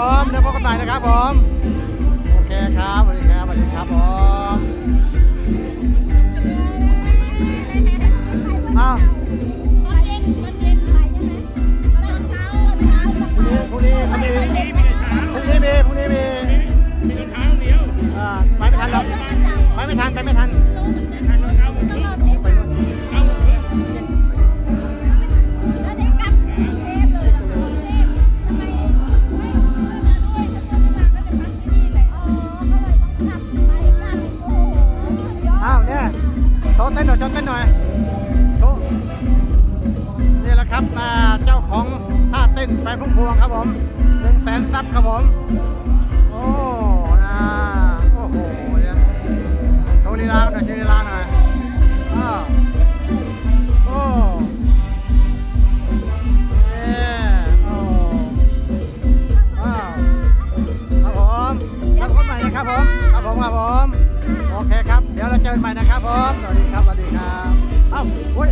ผมเดี๋ยวพบกันใหม่นะครับผมโอเคครับสวัสดีครับสวัสดีครับผมอาวพรุ่งนี้พรุ่งนี้พรุ่งนี้พรุ่มีพรุ่งนี้มีมีรองเท้าเดียวอ่าไปไม่ทันหรอกไปไม่ทันไปไม่ทัน ชมกันหน่อยโชว์เต้นหน่อยโชว์นี่แหละครับอ่าเจ้าของท่าเต้นแฟนพุ่มพวงครับผมหนึ่งแสนซับครับผม โอ้ กันใหม่นะครับผมสวัสดีครับสวัสดีครับเอ้าโอ้ย